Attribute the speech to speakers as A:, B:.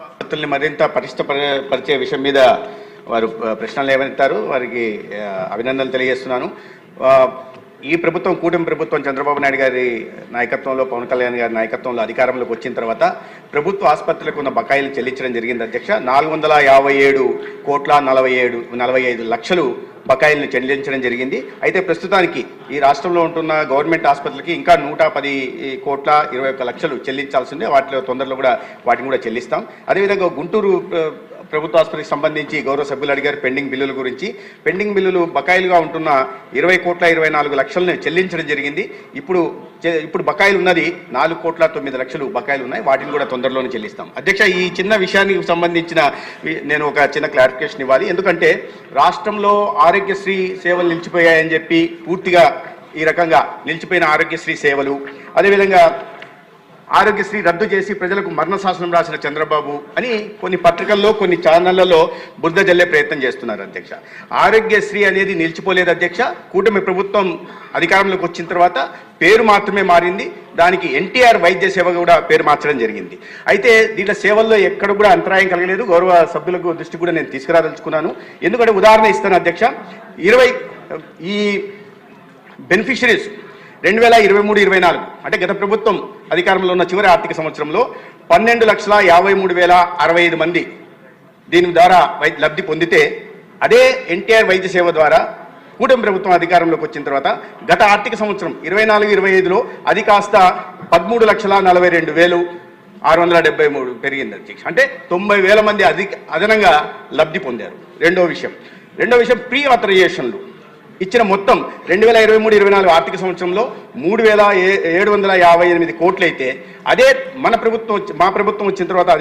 A: ఆసుపత్రుల్ని మరింత పటిష్ట పరి- పరిచే విషయం మీద వారు ప్రశ్నలు ఏమనిస్తారు వారికి అభినందనలు తెలియజేస్తున్నాను. ఈ ప్రభుత్వం కూటమి ప్రభుత్వం చంద్రబాబు నాయుడు గారి నాయకత్వంలో పవన్ కళ్యాణ్ గారి నాయకత్వంలో అధికారంలోకి వచ్చిన తర్వాత ప్రభుత్వ ఆసుపత్రులకు ఉన్న బకాయిలు చెల్లించడం జరిగింది. అధ్యక్ష నాలుగు వందల యాభై ఏడు కోట్ల నలభై ఏడు నలభై ఐదు లక్షలు బకాయిలను చెల్లించడం జరిగింది. అయితే ప్రస్తుతానికి ఈ రాష్ట్రంలో ఉంటున్న గవర్నమెంట్ ఆసుపత్రులకి ఇంకా నూట పది కోట్ల ఇరవై ఒక్క లక్షలు చెల్లించాల్సిందే వాటిలో తొందరలో కూడా వాటిని కూడా చెల్లిస్తాం. అదేవిధంగా గుంటూరు ప్రభుత్వ ఆసుపత్రికి సంబంధించి గౌరవ సభ్యులు అడిగారు. పెండింగ్ బిల్లుల గురించి. పెండింగ్ బిల్లులు బకాయిలుగా ఉంటున్న ఇరవై కోట్ల ఇరవై నాలుగు లక్షలను చెల్లించడం జరిగింది. ఇప్పుడు ఇప్పుడు బకాయిలు ఉన్నది నాలుగు కోట్ల తొమ్మిది లక్షలు బకాయిలు ఉన్నాయి. వాటిని కూడా తొందరలోనే చెల్లిస్తాం. అధ్యక్ష ఈ చిన్న విషయానికి సంబంధించిన నేను ఒక చిన్న క్లారిఫికేషన్ ఇవ్వాలి. ఎందుకంటే రాష్ట్రంలో ఆరోగ్యశ్రీ సేవలు నిలిచిపోయాయని చెప్పి పూర్తిగా ఈ రకంగా నిలిచిపోయిన ఆరోగ్యశ్రీ సేవలు అదేవిధంగా ఆరోగ్యశ్రీ రద్దు చేసి ప్రజలకు మరణ శాసనం రాసిన చంద్రబాబు అని కొన్ని పత్రికల్లో కొన్ని ఛానళ్ళలో బురద జల్లే ప్రయత్నం చేస్తున్నారు అధ్యక్ష. ఆరోగ్యశ్రీ అనేది నిలిచిపోలేదు అధ్యక్ష. కూటమి ప్రభుత్వం అధికారంలోకి వచ్చిన తర్వాత పేరు మాత్రమే మారింది. దానికి ఎన్టీఆర్ వైద్య సేవ కూడా పేరు మార్చడం జరిగింది. అయితే దీంట్లో సేవల్లో ఎక్కడ కూడా అంతరాయం కలగలేదు. గౌరవ సభ్యులకు దృష్టి కూడా నేను తీసుకురాదలుచుకున్నాను. ఎందుకంటే ఉదాహరణ ఇస్తాను అధ్యక్ష. ఇరవై ఈ బెనిఫిషరీస్ రెండు వేల ఇరవై మూడు ఇరవై నాలుగు అంటే గత ప్రభుత్వం అధికారంలో ఉన్న చివరి ఆర్థిక సంవత్సరంలో పన్నెండు లక్షల యాభై మూడు వేల అరవై ఐదు మంది దీని ద్వారా వై లబ్ధి పొందితే అదే ఎన్టీఆర్ వైద్య సేవ ద్వారా కూటమి ప్రభుత్వం అధికారంలోకి వచ్చిన తర్వాత గత ఆర్థిక సంవత్సరం ఇరవై నాలుగు ఇరవై ఐదులో అది కాస్త పదమూడు లక్షల నలభై రెండు వేలు ఆరు వందల డెబ్బై మూడు పెరిగింది అధ్యక్ష. అంటే తొంభై వేల మంది అధిక అదనంగా లబ్ధి పొందారు. రెండో విషయం. రెండో విషయం ప్రీ ఆథరైజేషన్లు ఇచ్చిన మొత్తం రెండు వేల ఇరవై మూడు ఇరవై నాలుగు ఆర్థిక సంవత్సరంలో మూడు వేల ఏడు వందల యాభై ఎనిమిది కోట్లు అయితే అదే మన ప్రభుత్వం మా ప్రభుత్వం వచ్చిన తర్వాత అది